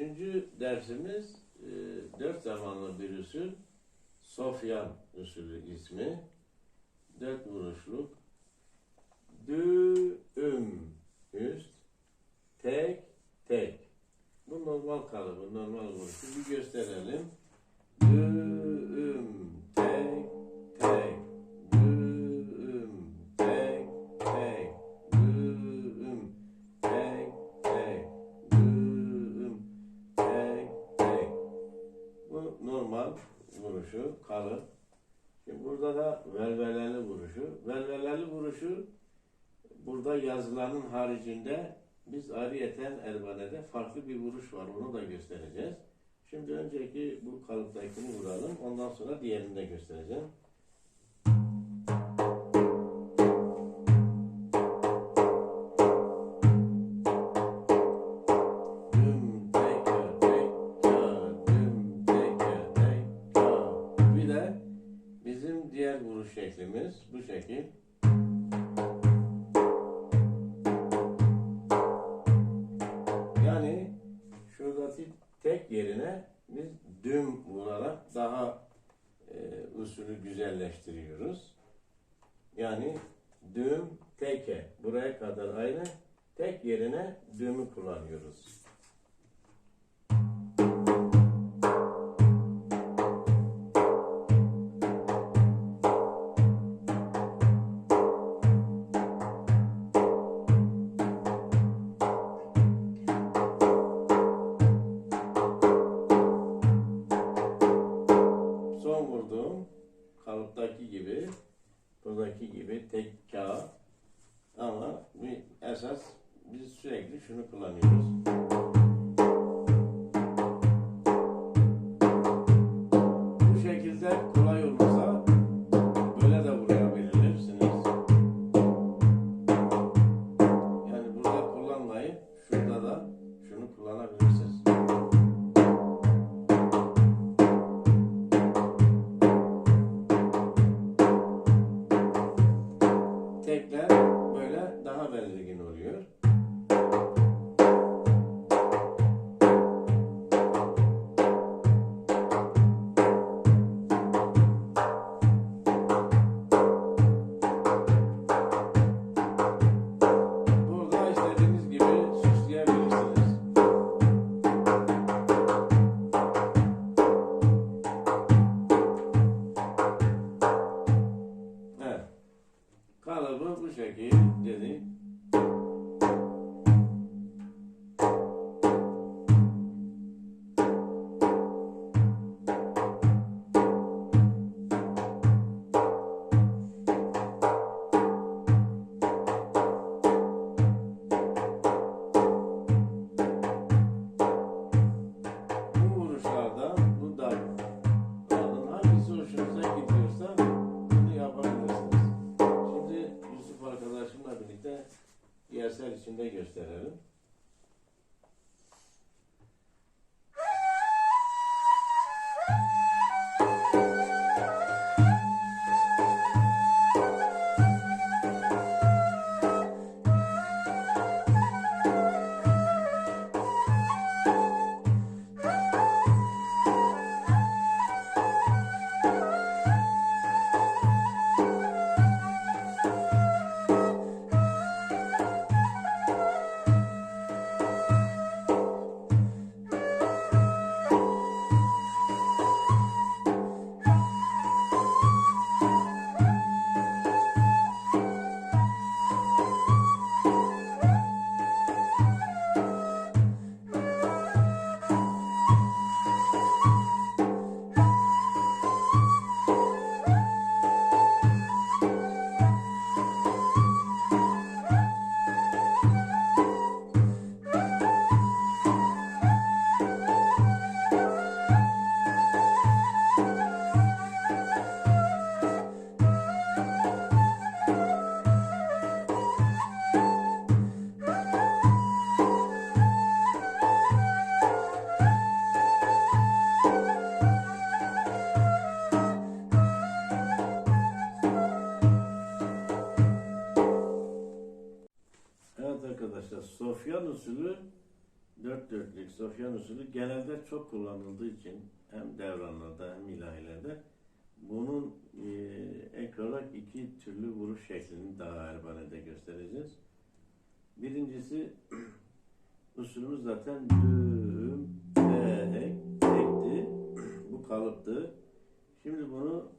Üçüncü dersimiz e, dört zamanlı bir usul. Sofyan usulü ismi. Dört vuruşluk. Düüm üst. Vuruşu, kalıp. Şimdi burada da velveleli vuruşu. Velveleli vuruşu burada yazılanın haricinde biz ayrıyeten Erbane'de farklı bir vuruş var. Onu da göstereceğiz. Şimdi önceki bu kalıptakini vuralım. Ondan sonra diğerini de göstereceğim. Bizim diğer vuruş şeklimiz bu şekil. Yani şuradaki tek yerine biz düm vurarak daha e, usulü güzelleştiriyoruz. Yani düm teke buraya kadar aynı tek yerine dümü kullanıyoruz. Kalıptaki gibi buradaki gibi tek kağıt ama bir esas biz sürekli şunu kullanıyoruz. Bu şekilde kolay olursa böyle de vurabilirsiniz. Yani burada kullanmayıp şurada da şunu kullanabilirsiniz. Kalıbı bu şekil dedik. Bu içinde gösterelim. Arkadaşlar Sofyan usulü dört dörtlük Sofyan usulü genelde çok kullanıldığı için hem devranlarda hem ilahilerde bunun e, ek olarak iki türlü vuruş şeklini daha Erbane'de göstereceğiz. Birincisi usulümüz zaten düğüm, te, ek, tekti. Bu kalıptı. Şimdi bunu